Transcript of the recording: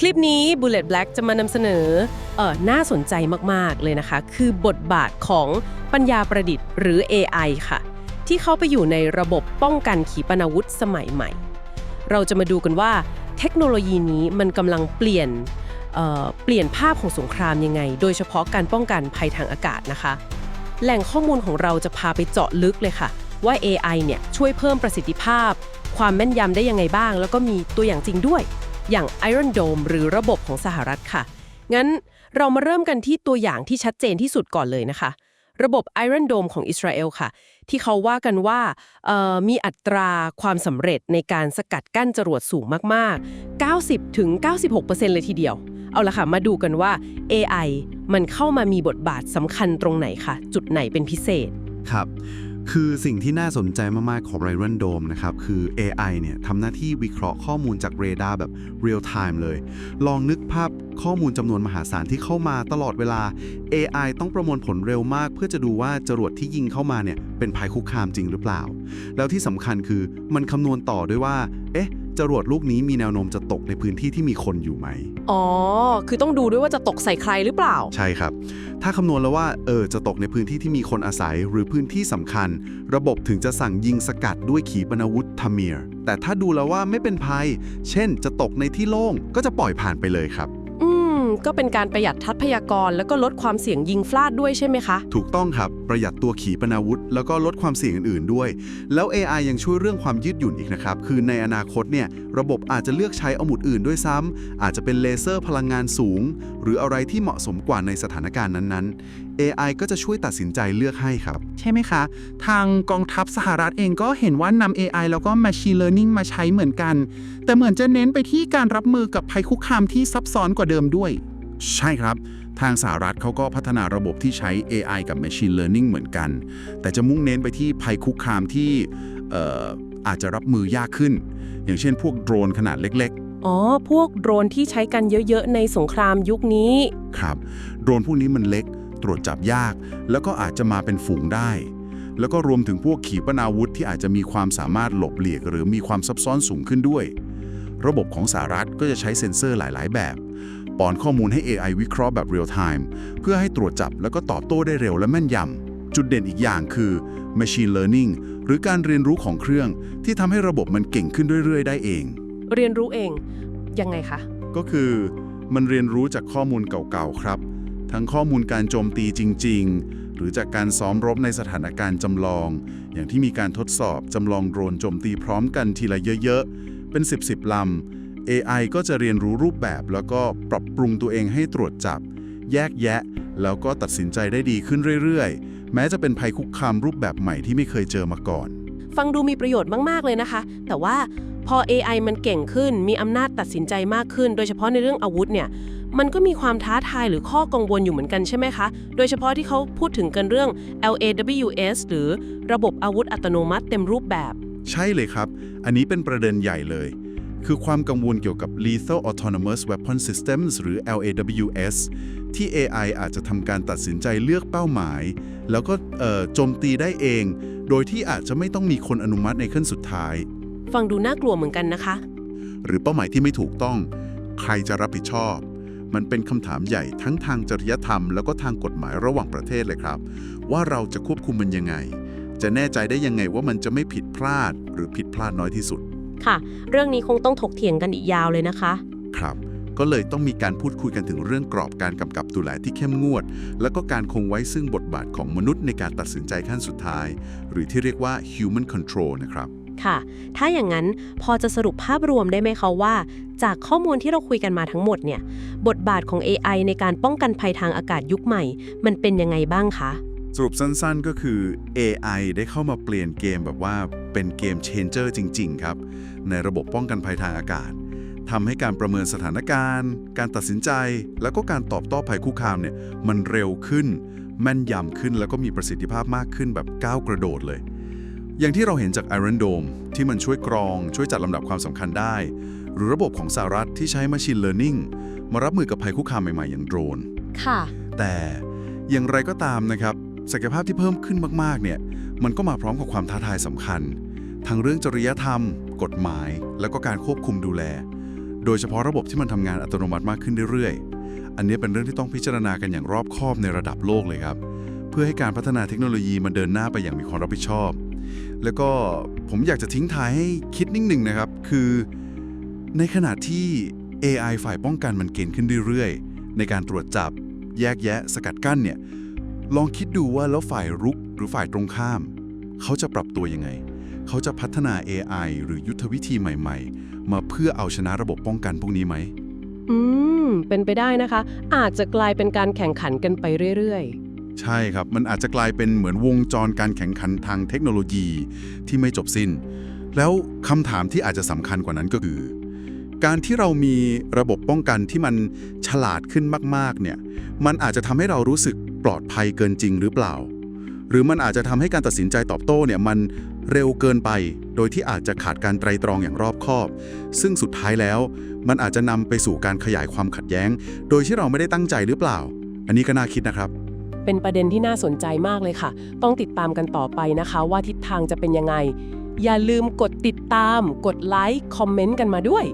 คลิปนี้ Bullet Black จะมานำเสนอเออน่าสนใจมาก ๆ เลยนะคะ คือบทบาทของปัญญาประดิษฐ์หรือ AI ค่ะ ที่เข้าไปอยู่ในระบบป้องกันขีปนาวุธสมัยใหม่ เราจะมาดูกันว่าเทคโนโลยีนี้มันกำลังเปลี่ยนเอ่อเปลี่ยนภาพของสงครามยังไง โดยเฉพาะการป้องกันภัยทางอากาศนะคะ แหล่งข้อมูลของเราจะพาไปเจาะลึกเลยค่ะ ว่า AI เนี่ยช่วยเพิ่มประสิทธิภาพ ความแม่นยำได้ยังไงบ้าง แล้วก็มีตัวอย่างจริงด้วย อย่าง Iron Dome หรือระบบของสหรัฐค่ะ งั้นเรามาเริ่มกันที่ตัวอย่างที่ชัดเจนที่สุดก่อนเลยนะคะ ระบบ Iron Dome ของอิสราเอลค่ะ ที่เขาว่ากันว่ามีอัตราความสำเร็จในการสกัดกั้นจรวดสูงมากๆ 90ถึง96%เลยทีเดียว เอาละค่ะ มาดูกันว่า AI มันเข้ามามีบทบาทสำคัญตรงไหนคะจุดไหนเป็นพิเศษครับ คือสิ่งที่น่าสนใจมาก ๆ ของ Iron Dome นะครับ คือ AI เนี่ยทำหน้าที่วิเคราะห์ข้อมูลจากเรดาร์แบบ real time เลย ลองนึกภาพข้อมูลจำนวนมหาศาลที่เข้ามาตลอดเวลา AI ต้องประมวลผลเร็วมาก เพื่อจะดูว่าจรวดที่ยิงเข้ามาเนี่ยเป็นภัยคุกคามจริงหรือเปล่า แล้วที่สำคัญคือมันคำนวณต่อด้วยว่า เอ๊ะ จรวดลูกนี้มีแนวโน้มจะตกในพื้นที่ที่มีคนอยู่ไหม อ๋อ คือต้องดูด้วยว่าจะตกใส่ใครหรือเปล่า ใช่ครับ ถ้าคำนวณแล้วว่าเออจะตกในพื้นที่ที่มีคนอาศัยหรือพื้นที่สำคัญ ระบบถึงจะสั่งยิงสกัดด้วยขีปนาวุธทามีร์แต่ถ้าดูแล้วว่าไม่เป็นภัย เช่น จะตกในที่โล่งก็จะปล่อยผ่านไปเลยครับอืม ก็เป็นการประหยัดทรัพยากร แล้วก็ลดความเสี่ยงยิงพลาดด้วยใช่ไหมคะ ถูกต้องครับ ประหยัดตัวขีปนาวุธ แล้วก็ลดความเสี่ยงอื่นๆด้วย แล้ว AI ยังช่วยเรื่องความยืดหยุ่นอีกนะครับ คือในอนาคตเนี่ยระบบอาจจะเลือกใช้อาวุธอื่นด้วยซ้ำอาจจะเป็นเลเซอร์พลังงานสูง หรืออะไรที่เหมาะสมกว่าในสถานการณ์นั้นๆ AI ก็จะช่วยตัดสินใจเลือกให้ครับ ใช่ไหมคะ ทางกองทัพสหรัฐเองก็เห็นว่านำ AI แล้วก็ Machine Learning มาใช้เหมือนกัน แต่เหมือนจะเน้นไปที่การรับมือกับภัยคุกคามที่ซับซ้อนกว่าเดิมด้วย ใช่ครับ ทางสหรัฐเขาก็พัฒนาระบบที่ใช้ AI กับ Machine Learning เหมือนกัน แต่จะมุ่งเน้นไปที่ภัยคุกคามที่เอ่ออาจจะรับมือยากขึ้น อย่างเช่น พวกโดรนขนาดเล็กอ๋อ พวกโดรนที่ใช้กันเยอะ ๆ ในสงครามยุคนี้ๆครับ โดรนพวกนี้มันเล็ก ตรวจจับยาก แล้วก็อาจจะมาเป็นฝูงได้ แล้วก็รวมถึงพวกขีปนาวุธที่อาจจะมีความสามารถหลบเลี่ยงหรือมีความซับซ้อนสูงขึ้นด้วย ระบบของสหรัฐก็จะใช้เซ็นเซอร์หลาย ๆ แบบป้อนข้อมูลให้ AI วิเคราะห์แบบเรียลไทม์เพื่อให้ตรวจจับแล้วก็ตอบโต้ได้เร็วและแม่นยำจุดเด่นอีกอย่างคือ Machine Learning หรือการเรียนรู้ของเครื่อง ที่ทำให้ระบบมันเก่งขึ้นเรื่อย ๆ ได้เอง เรียนรู้เองยังไงคะ ก็คือมันเรียนรู้จากข้อมูลเก่าๆครับ ทั้งข้อมูลการโจมตีจริง ๆ หรือจากการซ้อมรบในสถานการณ์จำลอง อย่างที่มีการทดสอบจำลองโดรนโจมตีพร้อมกันทีละเยอะๆ เป็น 10 10ลำ AI ก็จะเรียนรู้รูปแบบ แล้วก็ปรับปรุงตัวเองให้ตรวจจับ แยกแยะ แล้วก็ตัดสินใจได้ดีขึ้นเรื่อยๆ แม้จะเป็นภัยคุกคามรูปแบบใหม่ที่ไม่เคยเจอมาก่อน ฟังดูมีประโยชน์มาก ๆ เลยนะคะ แต่ว่าพอ AI มันเก่งขึ้น มีอำนาจตัดสินใจมากขึ้น โดยเฉพาะในเรื่องอาวุธเนี่ย มันก็มีความท้าทายหรือข้อกังวลอยู่เหมือนกันใช่ไหมคะ โดยเฉพาะที่เขาพูดถึงกันเรื่อง LAWS หรือระบบอาวุธอัตโนมัติเต็มรูปแบบ ใช่เลยครับ อันนี้เป็นประเด็นใหญ่เลย คือความกังวลเกี่ยวกับ Lethal Autonomous Weapon Systems หรือ LAWS ที่ AI อาจจะทำการตัดสินใจเลือกเป้าหมาย แล้วก็เอ่อโจมตีได้เอง โดยที่อาจจะไม่ต้องมีคนอนุมัติในขั้นสุดท้าย ฟังดูน่ากลัวเหมือนกันนะคะ หรือเป้าหมายที่ไม่ถูกต้อง ใครจะรับผิดชอบ มันเป็นคำถามใหญ่ทั้งทางจริยธรรม แล้วก็ทางกฎหมายระหว่างประเทศเลยครับ ว่าเราจะควบคุมมันยังไง จะแน่ใจได้ยังไงว่ามันจะไม่ผิดพลาด หรือผิดพลาดน้อยที่สุด ค่ะ เรื่องนี้คงต้องถกเถียงกันอีกยาวเลยนะคะ ครับ ก็เลยต้องมีการพูดคุยกันถึงเรื่องกรอบการกำกับดูแลที่เข้มงวด แล้วก็การคงไว้ซึ่งบทบาทของมนุษย์ในการตัดสินใจขั้นสุดท้าย หรือที่เรียกว่า human control นะครับ ค่ะ ถ้าอย่างนั้นพอจะสรุปภาพรวมได้ไหมคะว่า จากข้อมูลที่เราคุยกันมาทั้งหมดเนี่ย บทบาทของ AI ในการป้องกันภัยทางอากาศยุคใหม่ มันเป็นยังไงบ้างคะ สรุปสั้นๆก็คือ AI ได้เข้ามาเปลี่ยนเกมแบบว่าเป็นเกม changer จริง ๆ ครับ ในระบบป้องกันภัยทางอากาศทำให้การประเมินสถานการณ์ การตัดสินใจ แล้วก็การตอบโต้ภัยคุกคามเนี่ยมันเร็วขึ้น แม่นยำขึ้นแล้วก็มีประสิทธิภาพมากขึ้นแบบก้าวกระโดดเลย อย่างที่เราเห็นจาก Iron Dome ที่มันช่วยกรอง ช่วยจัดลำดับความสำคัญได้ หรือระบบของสหรัฐที่ใช้ Machine Learning มารับมือกับภัยคุกคามใหม่ ๆ อย่างโดรน ค่ะ แต่อย่างไรก็ตามนะครับศักยภาพที่เพิ่มขึ้นมากๆเนี่ยมันก็มาพร้อมกับความท้าทายสำคัญ ทั้งเรื่องจริยธรรม กฎหมาย แล้วก็การควบคุมดูแล โดยเฉพาะระบบที่มันทำงานอัตโนมัติมากขึ้นเรื่อยๆ อันนี้เป็นเรื่องที่ต้องพิจารณากันอย่างรอบคอบในระดับโลกเลยครับ เพื่อให้การพัฒนาเทคโนโลยีมันเดินหน้าไปอย่างมีความรับผิดชอบ แล้วก็ผมอยากจะทิ้งท้ายให้คิดนิดนึงนะครับ คือในขณะที่ AI ฝ่ายป้องกันมันเก่งขึ้นเรื่อยๆ ในการตรวจจับ แยกแยะ สกัดกั้นเนี่ย ลองคิดดูว่าแล้วฝ่ายรุกหรือฝ่ายตรงข้าม เขาจะปรับตัวยังไง เขาจะพัฒนา AI หรือยุทธวิธีใหม่ๆ มาเพื่อเอาชนะระบบป้องกันพวกนี้ไหมอืม เป็นไปได้นะคะ อาจจะกลายเป็นการแข่งขันกันไปเรื่อยๆ ใช่ครับ มันอาจจะกลายเป็นเหมือนวงจรการแข่งขันทางเทคโนโลยีที่ไม่จบสิ้น แล้วคำถามที่อาจจะสำคัญกว่านั้นก็คือ การที่เรามีระบบป้องกันที่มันฉลาดขึ้นมาก ๆ เนี่ย มันอาจจะทำให้เรารู้สึกปลอดภัยเกินจริงหรือเปล่า หรือมันอาจจะทำให้การตัดสินใจตอบโต้เนี่ยมันเร็วเกินไป โดยที่อาจจะขาดการไตรตรองอย่างรอบคอบ ซึ่งสุดท้ายแล้วมันอาจจะนำไปสู่การขยายความขัดแย้ง โดยที่เราไม่ได้ตั้งใจหรือเปล่า อันนี้ก็น่าคิดนะครับ เป็นประเด็นที่น่าสนใจมากเลยค่ะ ต้องติดตามกันต่อไปนะคะ ว่าทิศทางจะเป็นยังไง อย่าลืมกดติดตาม กดไลค์ คอมเมนต์กันมาด้วย